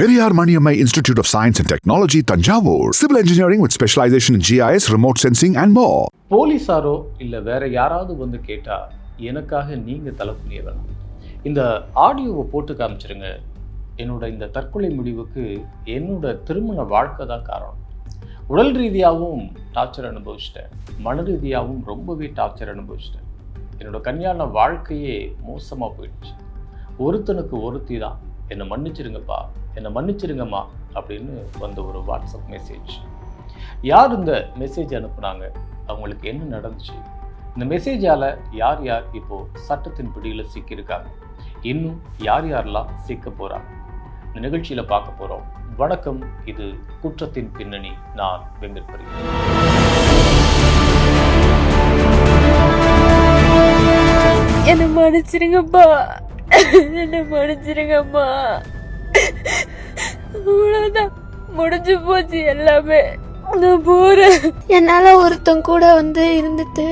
Periyar Maniammai institute of science and technology Thanjavur civil engineering with specialisation GIS remote sensing and மோ போலீஸாரோ இல்லை வேற யாராவது வந்து கேட்டா எனக்காக நீங்க தலைப்புலிய வேணும் இந்த ஆடியோவை போட்டு காமிச்சிருங்க. என்னோட இந்த தற்கொலை முடிவுக்கு என்னோட திருமண வாழ்க்கை தான் காரணம். உடல் ரீதியாகவும் டார்ச்சர் அனுபவிச்சிட்டேன். மன ரீதியாகவும் ரொம்பவே டார்ச்சர் அனுபவிச்சிட்டேன். என்னோட கல்யாண வாழ்க்கையே மோசமாக போயிடுச்சு. ஒருத்தனுக்கு ஒருத்தி தான். என்னை மன்னிச்சிருங்கப்பா என்னை மன்னிச்சிருங்கம்மா அப்படின்னு வந்த ஒரு வாட்ஸ்அப் மெசேஜ் யார் இந்த மெசேஜ் அனுப்புனாங்க? அவங்களுக்கு என்ன நடந்துச்சு? இந்த மெசேஜால் யார் யார் இப்போது சட்டத்தின் பிடியில் சிக்கியிருக்காங்க? இன்னும் யார் யாரெல்லாம் சிக்க போகிறாங்க இந்த நிகழ்ச்சியில் பார்க்க போகிறோம் வணக்கம் இது குற்றத்தின் பின்னணி. நான் வெங்கட்பரி என்னை மன்னிச்சிருங்கப்பா. என்னை மன்னிச்சிருங்கம்மா. அவ்வளோதான் முடிஞ்சு போச்சு எல்லாமே. நான் போறேன். என்னால ஒருத்தன் கூட வந்து இருந்துட்டு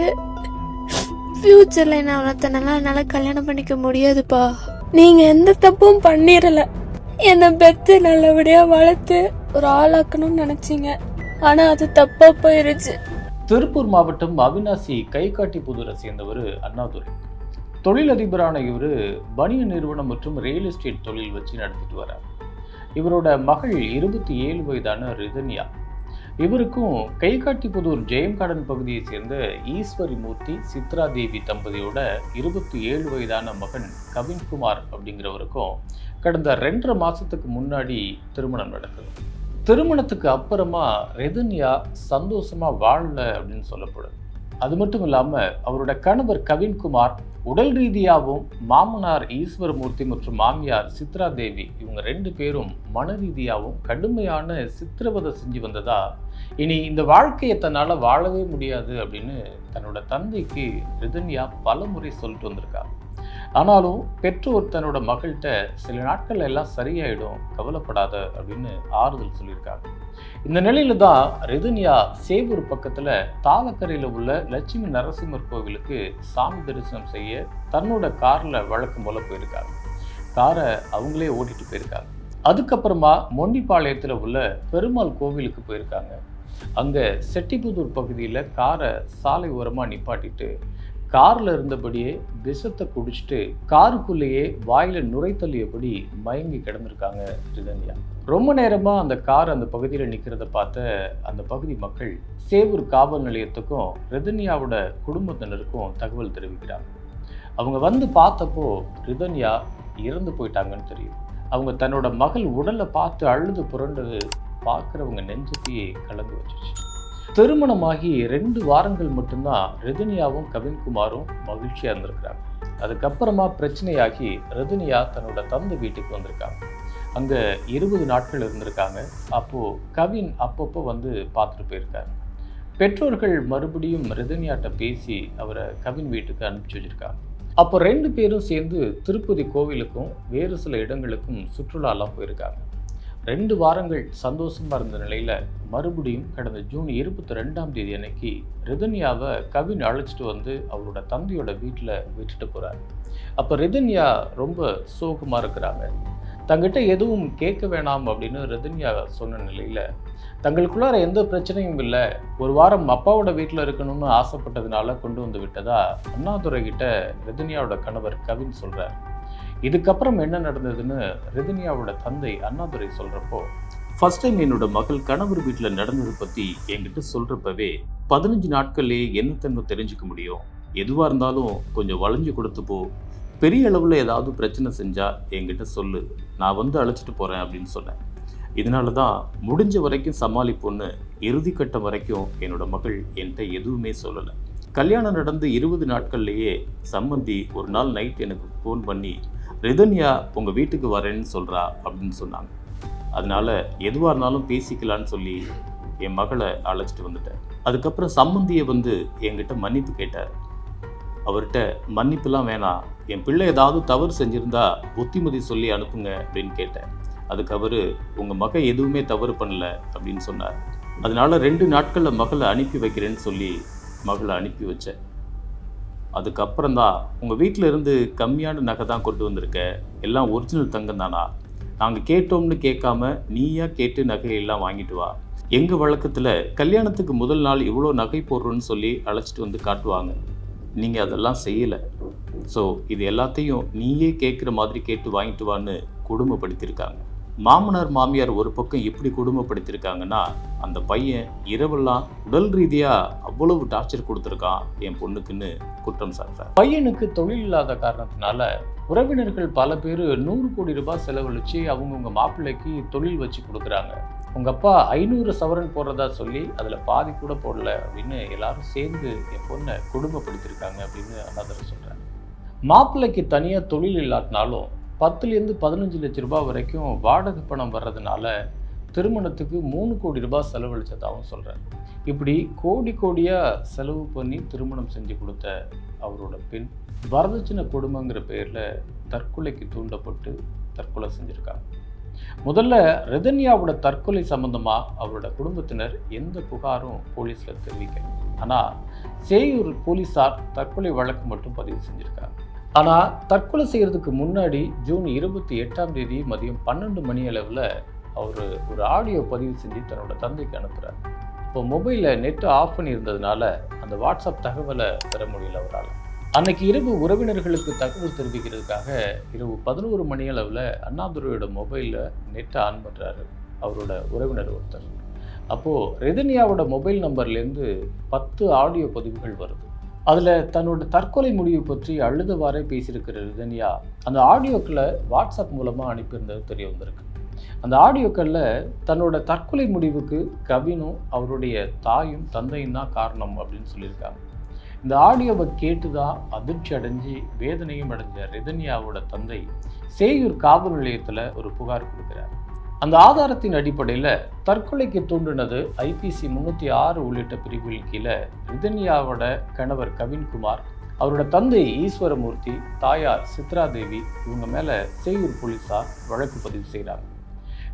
ஃபியூச்சர்ல என்ன ஒருத்தனால என்னால கல்யாணம் பண்ணிக்க முடியாதுப்பா. நீங்க எந்த தப்பும் பண்ணிரல என்னை பெத்து நல்லபடியா வளர்த்து ஒரு ஆளாக்கணும்னு நினைச்சீங்க. ஆனா அது தப்பா போயிருச்சு. திருப்பூர் மாவட்டம் அவினாசி கைகாட்டி புதூரை சேர்ந்தவர் அண்ணாதுரை. தொழிலதிபரான இவர் பனியன் நிறுவனம் மற்றும் ரியல் எஸ்டேட் தொழில் வச்சு நடத்திட்டு வரார். இவரோட மகள் இருபத்தி ஏழு வயதான ரிதன்யா. இவருக்கும் கைகாட்டி புதூர் கார்டன் பகுதியை சேர்ந்த ஈஸ்வரி மூர்த்தி சித்ரா தேவி தம்பதியோட இருபத்தி ஏழு வயதான மகன் கவின்குமார் அப்படிங்கிறவருக்கும் கடந்த ரெண்டரை மாதத்துக்கு முன்னாடி திருமணம் நடக்குது. திருமணத்துக்கு அப்புறமா ரெதன்யா சந்தோஷமா வாழல அப்படின்னு சொல்லப்படுது. அது மட்டும் இல்லாமல் அவரோட கணவர் கவின்குமார் உடல் ரீதியாகவும் மாமனார் ஈஸ்வரமூர்த்தி மற்றும் மாமியார் சித்ரா தேவி இவங்க ரெண்டு பேரும் மன ரீதியாகவும் கடுமையான சித்திரவதை செஞ்சு வந்ததா? இனி இந்த வாழ்க்கையை தன்னால் வாழவே முடியாது அப்படின்னு தன்னோட தந்தைக்கு ரிதன்யா பல முறை சொல்லிட்டு வந்திருக்காரு ஆனாலும் பெற்றோர் தன்னோட மகள்கிட்ட சில நாட்கள் எல்லாம் சரியாயிடும் கவலைப்படாத அப்படின்னு ஆறுதல் சொல்லியிருக்காங்க. இந்த நிலையில தான் ரிதன்யா சேவூர் பக்கத்துல தாளக்கரையில் உள்ள லட்சுமி நரசிம்மர் கோவிலுக்கு சாமி தரிசனம் செய்ய தன்னோட கார்ல வழக்கம் போல போயிருக்காங்க. காரை அவங்களே ஓட்டிட்டு போயிருக்காங்க. அதுக்கப்புறமா மொண்டிப்பாளையத்தில் உள்ள பெருமாள் கோவிலுக்கு போயிருக்காங்க. அங்கே செட்டிபுதூர் பகுதியில் காரை சாலை ஓரமாக நிப்பாட்டிட்டு கார்ல இருந்தபடியே விஷத்தை குடிச்சிட்டு காருக்குள்ளேயே வாயில நுரை தள்ளியபடி மயங்கி கிடந்திருக்காங்க ரிதன்யா. ரொம்ப நேரமா அந்த கார் அந்த பகுதியில் நிற்கிறத பார்த்த அந்த பகுதி மக்கள் சேவூர் காவல் நிலையத்துக்கும் ரிதன்யாவோட குடும்பத்தினருக்கும் தகவல் தெரிவிக்கிறாங்க. அவங்க வந்து பார்த்தப்போ ரிதன்யா இறந்து போயிட்டாங்கன்னு தெரியும். அவங்க தன்னோட மகள் உடலை பார்த்து அழுது புரண்டது பார்க்குறவங்க நெஞ்சத்தையே கலந்து வச்சிருச்சு. திருமணமாகி ரெண்டு வாரங்கள் மட்டும்தான் ரஜினியாவும் கவின்குமாரும் மகிழ்ச்சியாக இருந்திருக்கிறாங்க. அதுக்கப்புறமா பிரச்சனையாகி ரஜினியா தன்னோட தந்தை வீட்டுக்கு வந்திருக்காங்க. அங்கே இருபது நாட்கள் இருந்திருக்காங்க. அப்போது கவின் அப்பப்போ வந்து பார்த்துட்டு போயிருக்காரு. பெற்றோர்கள் மறுபடியும் ரஜினியாட்ட பேசி அவரை கவின் வீட்டுக்கு அனுப்பிச்சி வச்சிருக்காங்க. அப்போ ரெண்டு பேரும் சேர்ந்து திருப்பதி கோவிலுக்கும் வேறு சில இடங்களுக்கும் சுற்றுலாலாம் போயிருக்காங்க. ரெண்டு வாரங்கள் சந்தோஷமாக இருந்த நிலையில் மறுபடியும் கடந்த ஜூன் இருபத்தி ரெண்டாம் தேதி அன்னைக்கு ரிதன்யாவை கவின் அழைச்சிட்டு வந்து அவரோட தந்தையோட வீட்டில் விட்டுட்டு போகிறார் அப்போ ரிதன்யா ரொம்ப சோகமாக இருக்கிறாங்க. தங்கிட்ட எதுவும் கேட்க வேணாம் அப்படின்னு ரிதன்யா சொன்ன நிலையில் தங்களுக்குள்ளார எந்த பிரச்சனையும் இல்லை. ஒரு வாரம் அப்பாவோட வீட்டில் இருக்கணும்னு ஆசைப்பட்டதுனால கொண்டு வந்து விட்டதா அண்ணாதுரை கிட்ட ரிதன்யாவோட கணவர் கவின் சொல்கிறார் இதுக்கப்புறம் என்ன நடந்ததுன்னு ரிதன்யாவோட தந்தை அண்ணாதுரை சொல்கிறப்போ ஃபர்ஸ்ட் டைம் என்னோட மகள் கணவர் வீட்டில் நடந்ததை பற்றி என்கிட்ட சொல்கிறப்பவே பதினஞ்சு நாட்கள்லேயே என்னத்தன்மை தெரிஞ்சுக்க முடியும். எதுவாக இருந்தாலும் கொஞ்சம் வளைஞ்சு கொடுத்து போ. பெரிய அளவில் ஏதாவது பிரச்சனை செஞ்சால் என்கிட்ட சொல்லு. நான் வந்து அழைச்சிட்டு போகிறேன் அப்படின்னு சொன்னேன். இதனால தான் முடிஞ்ச வரைக்கும் சமாளிப்போன்னு இறுதிக்கட்டம் வரைக்கும் என்னோட மகள் என்கிட்ட எதுவுமே சொல்லலை. கல்யாணம் நடந்து இருபது நாட்கள்லேயே சம்மந்தி ஒரு நாள் நைட் எனக்கு ஃபோன் பண்ணி ரிதன்யா உங்கள் வீட்டுக்கு வரேன்னு சொல்கிறா அப்படின்னு சொன்னாங்க. அதனால் எதுவாக இருந்தாலும் பேசிக்கலான்னு சொல்லி என் மகளை அழைச்சிட்டு வந்துட்டேன். அதுக்கப்புறம் சம்மந்தியை வந்து என்கிட்ட மன்னிப்பு கேட்டார். அவர்கிட்ட மன்னிப்புலாம் வேணாம். என் பிள்ளை ஏதாவது தவறு செஞ்சிருந்தா புத்திமதி சொல்லி அனுப்புங்க அப்படின்னு கேட்டேன். அதுக்கு அவர் உங்கள் மக எதுவுமே தவறு பண்ணல அப்படின்னு சொன்னார். அதனால் ரெண்டு நாட்களில் மகளை அனுப்பி வைக்கிறேன்னு சொல்லி மகளை அனுப்பி வச்சேன். அதுக்கப்புறம் தான் உங்கள் வீட்டில் இருந்து கம்மியான நகை தான் கொண்டு வந்திருக்க. எல்லாம் ஒரிஜினல் தங்கம் தானா? நாங்கள் கேட்டோம்னு கேட்காம நீயா கேட்டு நகையெல்லாம் வாங்கிட்டு வா. எங்கள் வழக்கத்தில் கல்யாணத்துக்கு முதல் நாள் இவ்வளோ நகை போடுறோன்னு சொல்லி அழைச்சிட்டு வந்து காட்டுவாங்க. நீங்கள் அதெல்லாம் செய்யலை. ஸோ இது எல்லாத்தையும் நீயே கேட்குற மாதிரி கேட்டு வாங்கிட்டு வான்னு கொடுமைப்படுத்தியிருக்காங்க. மாமனார் மாமியார் ஒரு பக்கம் எப்படி குடும்பப்படுத்தியிருக்காங்கன்னா அந்த பையன் இரவெல்லாம் உடல் ரீதியாக அவ்வளவு டார்ச்சர் கொடுத்துருக்கான் என் பொண்ணுக்குன்னு குற்றம் சாட்டுறார். பையனுக்கு தொழில் இல்லாத காரணத்தினால உறவினர்கள் பல பேர் நூறு கோடி ரூபாய் செலவழித்து அவங்கவுங்க மாப்பிள்ளைக்கு தொழில் வச்சு கொடுக்குறாங்க. உங்கள் அப்பா ஐநூறு சவரன் போடுறதா சொல்லி அதில் பாதி கூட போடல அப்படின்னு எல்லாரும் சேர்ந்து என் பொண்ணை குடும்பப்படுத்தியிருக்காங்க அப்படின்னு அண்ணாதர் சொல்கிறாங்க மாப்பிள்ளைக்கு தனியாக தொழில் இல்லாட்டினாலும் பத்துலேருந்து பதினஞ்சு லட்ச ரூபாய் வரைக்கும் வாடகை பணம் வர்றதுனால திருமணத்துக்கு மூணு கோடி ரூபாய் செலவழித்ததாகவும் சொல்கிறார் இப்படி கோடி கோடியாக செலவு பண்ணி திருமணம் செஞ்சு கொடுத்த அவரோட பெண் வரதட்சணை கொடுமைங்கிற பேரில் தற்கொலைக்கு தூண்டப்பட்டு தற்கொலை செஞ்சுருக்காங்க. முதல்ல ரெதன்யாவோட தற்கொலை சம்பந்தமாக அவரோட குடும்பத்தினர் எந்த புகாரும் போலீஸில் தெரிவிக்கல. ஆனால் சேயூர் போலீஸார் தற்கொலை வழக்கு மட்டும் பதிவு செஞ்சுருக்காங்க. ஆனால் தற்கொலை செய்கிறதுக்கு முன்னாடி ஜூன் இருபத்தி எட்டாம் தேதி மதியம் பன்னெண்டு மணி அளவில் அவர் ஒரு ஆடியோ பதிவு செஞ்சு தன்னோட தந்தைக்கு அனுப்புகிறார் இப்போ மொபைலில் நெட்டு ஆஃப் பண்ணியிருந்ததுனால அந்த வாட்ஸ்அப் தகவலை பெற முடியல அவரால். அன்னைக்கு இரவு உறவினர்களுக்கு தகவல் தெரிவிக்கிறதுக்காக இரவு பதினோரு மணி அளவில் அண்ணாதுரையோட மொபைலில் நெட்டை ஆன் பண்ணுறாரு அவரோட உறவினர் ஒருத்தர். அப்போது ரெதினியாவோட மொபைல் நம்பர்லேருந்து பத்து ஆடியோ பதிவுகள் வருது. அதில் தன்னோட தற்கொலை முடிவு பற்றி அழுதவாறே பேசியிருக்கிற ரிதன்யா அந்த ஆடியோக்களை வாட்ஸ்அப் மூலமாக அனுப்பியிருந்தது தெரிய வந்திருக்கு. அந்த ஆடியோக்களில் தன்னோட தற்கொலை முடிவுக்கு கவினும் அவருடைய தாயும் தந்தையும் தான் காரணம் அப்படின்னு சொல்லியிருக்காங்க. இந்த ஆடியோவை கேட்டு தான் அதிர்ச்சி அடைஞ்சு வேதனையும் அடைஞ்ச ரிதன்யாவோட தந்தை சேயூர் காவல் நிலையத்தில் ஒரு புகார் கொடுக்குறாரு. அந்த ஆதாரத்தின் அடிப்படையில் தற்கொலைக்கு தூண்டினது ஐபிசி முன்னூற்றி ஆறு உள்ளிட்ட பிரிவுகளின் கீழே ரிதன்யாவோட கணவர் கவின்குமார் அவரோட தந்தை ஈஸ்வரமூர்த்தி தாயார் சித்ரா தேவி இவங்க மேலே செய்யூர் போலீஸார் வழக்கு பதிவு செய்கிறாங்க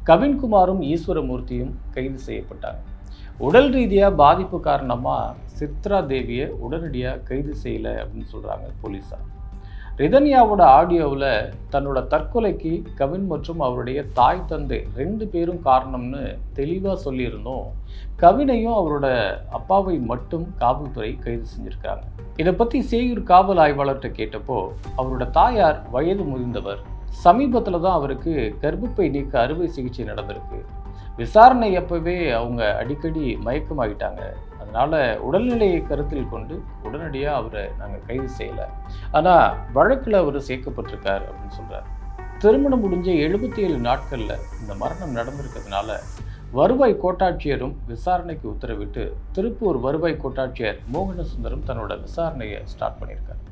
கவின்குமாரும் ஈஸ்வரமூர்த்தியும் கைது செய்யப்பட்டாங்க. உடல் ரீதியாக பாதிப்பு காரணமாக சித்ரா தேவியை உடனடியாக கைது செய்யலை அப்படின்னு சொல்கிறாங்க போலீஸார் ரிதன்யாவோட ஆடியோவில் தன்னோட தற்கொலைக்கு கவின் மற்றும் அவருடைய தாய் தந்தை ரெண்டு பேரும் காரணம்னு தெளிவாக சொல்லியிருந்தோம். கவினையும் அவரோட அப்பாவை மட்டும் காவல்துறை கைது செஞ்சுருக்காங்க. இதை பற்றி சேயூர் காவல் ஆய்வாளர்கிட்ட கேட்டப்போ அவரோட தாயார் வயது முதிர்ந்தவர். சமீபத்தில் தான் அவருக்கு கர்ப்பப்பை நீக்க அறுவை சிகிச்சை நடந்திருக்கு. விசாரணை அப்பவே அவங்க அடிக்கடி மயக்கமாகிட்டாங்க அதனால் உடல்நிலையை கருத்தில் கொண்டு உடனடியாக அவரை நாங்கள் கைது செய்யலை. ஆனால் வழக்கில் அவர் சேர்க்கப்பட்டிருக்கார் அப்படின்னு சொல்கிறார் திருமணம் முடிஞ்ச எழுபத்தி ஏழு நாட்களில் இந்த மரணம் நடந்திருக்கிறதுனால வருவாய் கோட்டாட்சியரும் விசாரணைக்கு உத்தரவிட்டு திருப்பூர் வருவாய் கோட்டாட்சியர் மோகனசுந்தரம் தன்னோட விசாரணையை ஸ்டார்ட் பண்ணியிருக்கார்.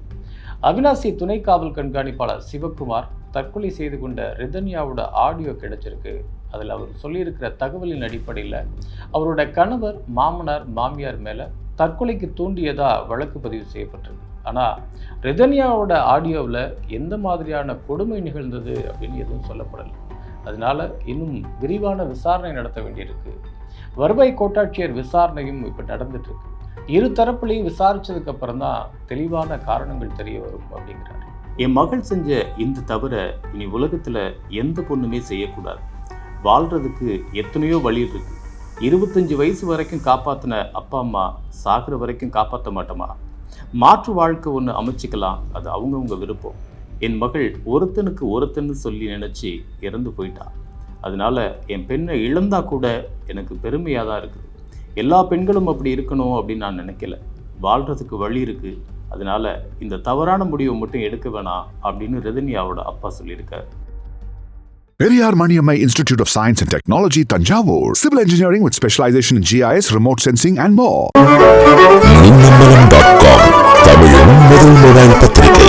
அவினாசி துணை காவல் கண்காணிப்பாளர் சிவகுமார் தற்கொலை செய்து கொண்ட ரிதன்யாவோட ஆடியோ கிடைச்சிருக்கு. அதில் அவர் சொல்லியிருக்கிற தகவலின் அடிப்படையில் அவரோட கணவர் மாமனார் மாமியார் மேலே தற்கொலைக்கு தூண்டியதாக வழக்கு பதிவு செய்யப்பட்டிருக்கு. ஆனால் ரிதன்யாவோட ஆடியோவில் எந்த மாதிரியான கொடுமை நிகழ்ந்தது அப்படின்னு எதுவும் சொல்லப்படலை. அதனால இன்னும் விரிவான விசாரணை நடத்த வேண்டியிருக்கு. வருவாய் கோட்டாட்சியர் விசாரணையும் இப்போ நடந்துட்டுருக்கு. இரு தரப்புலையும் விசாரிச்சதுக்கு அப்புறம் தான் தெளிவான காரணங்கள் தெரிய வரும் அப்படிங்கிறார். என் மகள் செஞ்ச இந்த தவிர இனி உலகத்தில் எந்த பொண்ணுமே செய்யக்கூடாது. வாழ்கிறதுக்கு எத்தனையோ வழி இருக்கு. இருபத்தஞ்சு வயசு வரைக்கும் காப்பாற்றின அப்பா அம்மா சாகிற வரைக்கும் காப்பாற்ற மாட்டோமா? மாற்று வாழ்க்கை ஒன்று அமைச்சிக்கலாம். அது அவங்கவுங்க விருப்பம். என் மகள் ஒருத்தனுக்கு ஒருத்தன்னு சொல்லி நினச்சி இறந்து போயிட்டா. அதனால என் பெண்ணை இழந்தா கூட எனக்கு பெருமையாக தான் இருக்குது எல்லா பெண்களும் அப்படி இருக்கணும் அப்படின்னு நான் நினைக்கல. வாழ்கிறதுக்கு வழி இருக்கு. அதனால இந்த தவறான முடிவை மட்டும் எடுக்க வேணாம் அப்படின்னு ரஜினியாவோட அப்பா சொல்லியிருக்காரு. Periyar Maniammai Institute of Science and Technology, Tanjavur. Civil engineering with specialization in GIS, remote sensing, and more. Minnambalam dot com தமிழின் முதல் மொபைல் பத்திரிகை